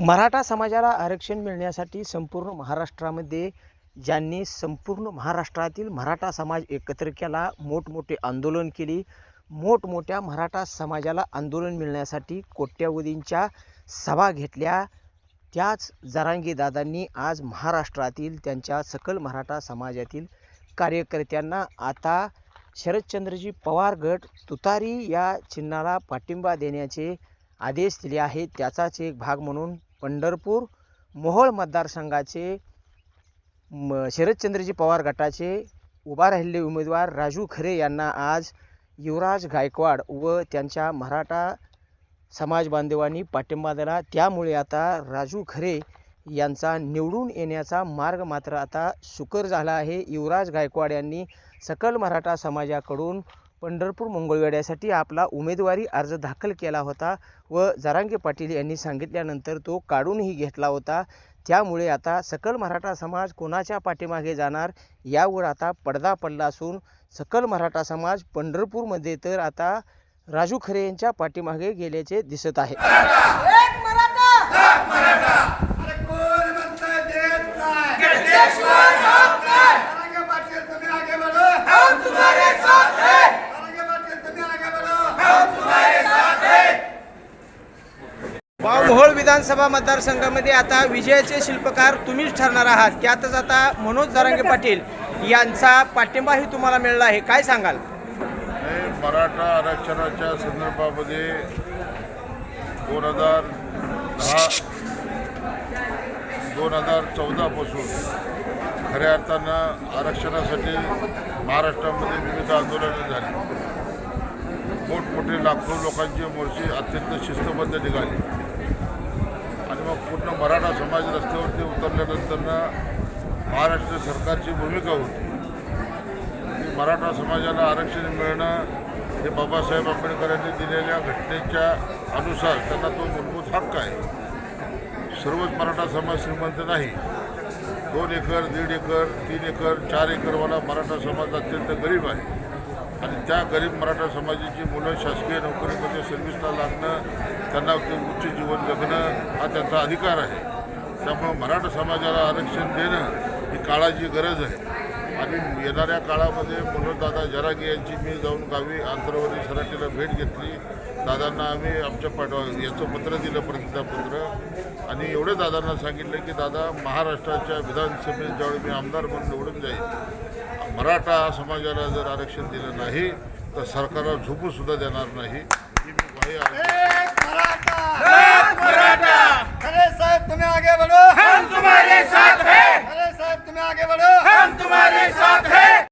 मराठा समाजाला आरक्षण मिळण्यासाठी संपूर्ण महाराष्ट्रामध्ये ज्यांनी संपूर्ण महाराष्ट्रातील मराठा समाज एकत्र केला मोठमोठे आंदोलन केली मोठमोठ्या मराठा समाजाला आंदोलन मिळण्यासाठी कोट्यावधींच्या सभा घेतल्या त्याच जरांगी दादांनी आज महाराष्ट्रातील त्यांच्या सकल मराठा समाजातील कार्यकर्त्यांना आता शरदचंद्रजी पवार गट तुतारी या चिन्हाला पाठिंबा देण्याचे आदेश दिले आहेत त्याचाच एक भाग म्हणून पंढरपूर मोहोळ मतदारसंघाचे म शरदचंद्रजी पवार गटाचे उभा राहिलेले उमेदवार राजू खरे यांना आज युवराज गायकवाड व त्यांच्या मराठा समाज बांधवांनी पाठिंबा दिला. त्यामुळे आता राजू खरे यांचा निवडून येण्याचा मार्ग मात्र आता सुकर झाला आहे. युवराज गायकवाड यांनी सकल मराठा समाजाकडून पंढरपूर मंगळवेड्यासाठी आपला उमेदवारी अर्ज दाखल केला होता व जरांगे पाटील यांनी सांगितल्यानंतर तो काढूनही घेतला होता. त्यामुळे आता सकल मराठा समाज कोणाच्या पाठीमागे जाणार यावर आता पडदा पडला असून सकल मराठा समाज पंढरपूरमध्ये तर आता राजू खरे यांच्या पाठीमागे गेल्याचे दिसत आहे एक मराठा अरे कोण म्हणतंय देत नाही जरांगे पाटील तुम्ही आगे बढ़ो हम तुम्हारे साथ हैं जरांगे पाटील तुम्ही आगे बढ़ो मोहोळ विधानसभा मतदारसंघामध्ये आता विजयाचे शिल्पकार तुम्हीच ठरणार आहात. त्यातच आता मनोज जरांगे पाटील यांचा पाठिंबाही तुम्हाला मिळला आहे. काय सांगाल? हे मराठा आरक्षणाच्या संदर्भामध्ये दोन हजार दहा दोन हजार चौदापासून खऱ्या अर्थानं आरक्षणासाठी महाराष्ट्रामध्ये विविध आंदोलनं झाली. मोठमोठे लाखो लोकांची मोर्चे अत्यंत शिस्तबद्ध निघाली. आणि मग पूर्ण मराठा समाज रस्त्यावरती उतरल्यानंतरनं महाराष्ट्र सरकारची भूमिका होती. की मराठा समाजाला आरक्षण मिळणं हे बाबासाहेब आंबेडकरांनी दिलेल्या घटनेच्या अनुसार त्यांना तो मूलभूत हक्क आहे. सर्वच मराठा समाज श्रीमंत नाही. दोन एकर दीड एकर तीन एकर चार एकरवाला मराठा समाज अत्यंत गरीब आहे. आणि त्या गरीब मराठा समाजाची मुलं शासकीय नोकरीमध्ये सर्व्हिसला लागणं त्यांना ते उच्च जीवन जगणं हा त्यांचा अधिकार आहे. त्यामुळं मराठा समाजाला आरक्षण देणं ही काळाची गरज आहे. आणि येणाऱ्या काळामध्ये मनोजदादा जरागे यांची मी जाऊन गावी आंतरवादी सराटीला भेट घेतली. दादांना आम्ही आमच्या पाठवा याचं पत्र दिलं प्रतिज्ञापत्र. आणि एवढे दादांना सांगितलं की दादा महाराष्ट्राच्या विधानसभेत ज्यावेळी मी आमदार म्हणून निवडून जाईल मराठा समाजाला जर आरक्षण दिलं नाही तर सरकारला झोपूसुद्धा देणार नाही. ही मी ग्वाही आहे साहेब तुम्ही आगे बढ़ो